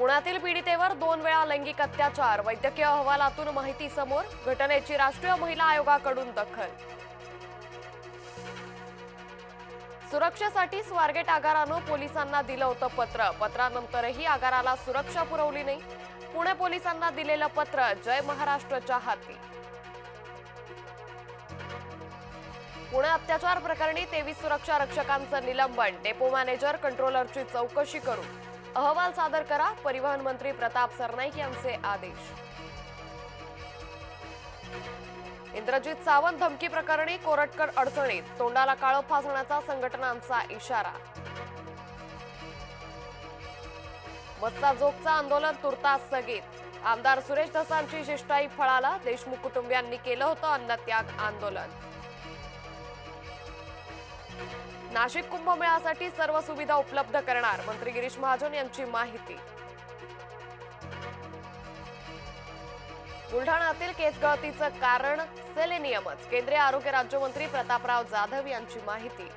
पुण्यातील पीडितेवर दोन वेळा लैंगिक अत्याचार. वैद्यकीय अहवालातून माहिती समोर घटनेची राष्ट्रीय महिला आयोगाकडून दखल. सुरक्षेसाठी स्वारगेट आगारानं पोलिसांना दिलं होतं पत्र. पत्रानंतरही आगाराला सुरक्षा पुरवली नाही. पुणे पोलिसांना दिलेलं पत्र जय महाराष्ट्रच्या हाती. पुणे अत्याचार प्रकरणी तेवीस सुरक्षा रक्षकांचं निलंबन. डेपो मॅनेजर कंट्रोलरची चौकशी करू अहवाल सादर करा. परिवहन मंत्री प्रताप सरनाईक यांचे आदेश. इंद्रजित सावंत धमकी प्रकरणी कोरटकर अडचणीत. तोंडाला काळं फासण्याचा संघटनांचा इशारा. मस्साजोगचं आंदोलन तुर्तास स्थगित. आमदार सुरेश धसांची शिष्टाई फळाला. देशमुख कुटुंबियांनी केलं होतं अन्नत्याग आंदोलन. नाशिक कुंभमेळ्यासाठी सर्व सुविधा उपलब्ध करणार मंत्री गिरीश महाजन यांची माहिती. बुलढाण्यातील केसगळतीचं कारण सेलेनियमच. केंद्रीय आरोग्य राज्यमंत्री प्रतापराव जाधव यांची माहिती.